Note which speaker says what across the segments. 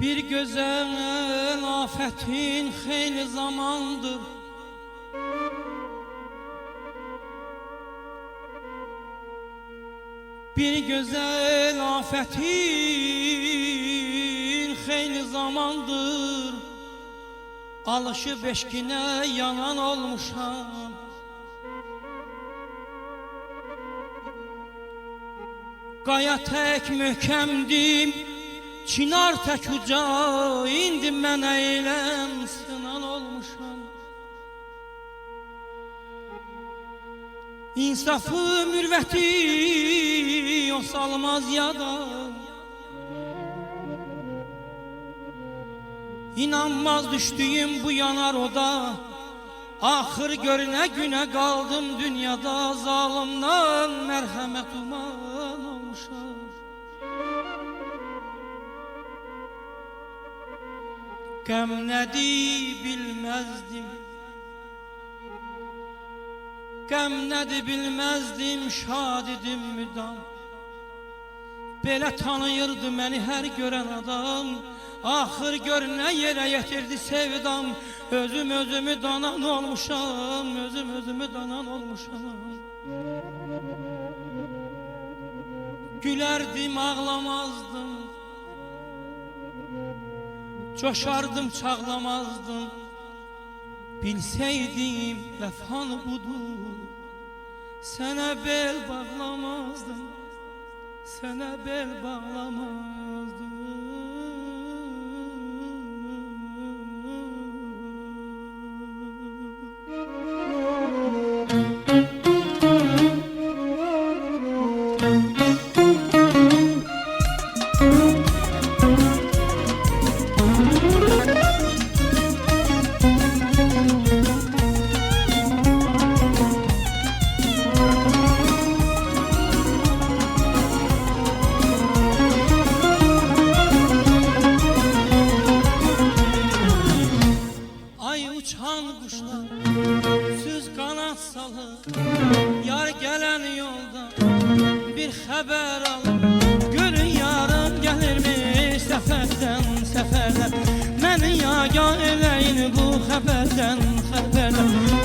Speaker 1: Bir güzel afetin xeyli zamandır. Bir güzel afetin xeyli zamandır. Alışıb eşkine yanan olmuşam. Qaya tək möhkəmdim Çınar tək uca İndi mən eyləm sınan olmuşam İnsafı mürvəti o salmaz yada. İnanmaz düştüyüm bu yanar oda. Axır görünə günə qaldım dünyada. Zalimdan mərhəmət uman Qəm nədir bilməzdim Qəm nədir bilməzdim şad idim müdam Belə tanıyırdı məni hər görən adam. Axır gör nə yerə yetirdi sevdam. Özüm özümü danan olmuşam Özüm özümü danan olmuşam. Gülərdim ağlamazdım Coşardım çağlamazdım. Bilseydim vəfan budur. Sənə bel bağlamazdım. Sənə bel bağlamazdım haber al. Görün yarın gelirmiş Seferden seferden Beni yaga eleyin bu haberden haberden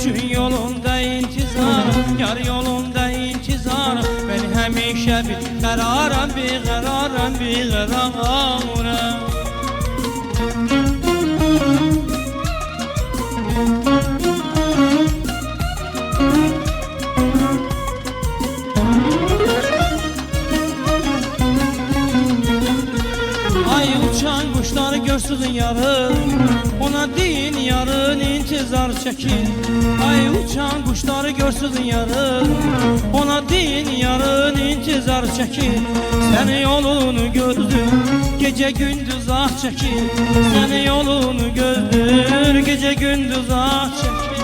Speaker 1: Çünkü yolunda intizar Yar yolunda intizar Ben hemişe bir kararım Bir kararım bir kararım Ay uçan kuşları görsün yarın Ona deyin yarın intizar çekin. Ay uçan kuşları görsün yarın Ona deyin yarın intizar çekin. Seni yolunu gözdür Gece gündüz ah çekin. Seni yolunu gözdür Gece gündüz ah çekin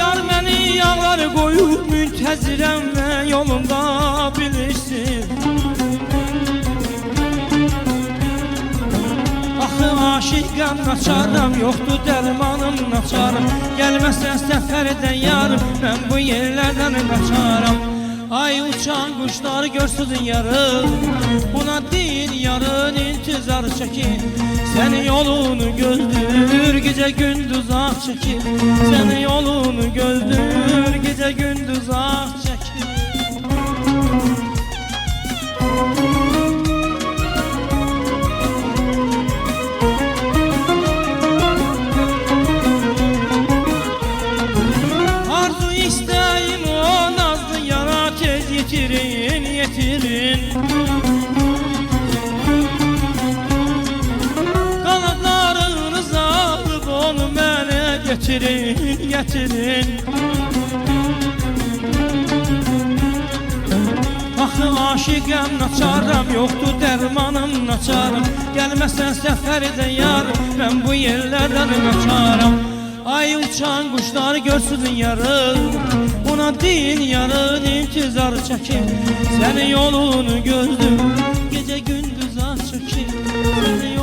Speaker 1: Yar məni yağlar qoyub müntəzirəm və yolunda bilirsin. Axı aşiqəm naçarım, yoxdur dərmanım naçarım Gəlməsən səfərdən yarım, mən bu yerlərdən qaçaram Ay uçan kuşlar görsün yarın Buna değil yarın intizar çekin. Senin yolunu gözdür gece gündüz ah çekin. Senin yolunu gözdür gece gündüz ah çekin Kanatlarınızı alıp onu mənə getirin getirin. Axı aşiqəm naçaram, yoxdur dərmanım naçaram. Gəlməsən səfərdə yar, mən bu yerlərdən qaçaram Ay uçan kuşlar görsün yarın buna din yarın intizar çekin Senin yolunu gördüm gece gündüz ah aç çekin Senin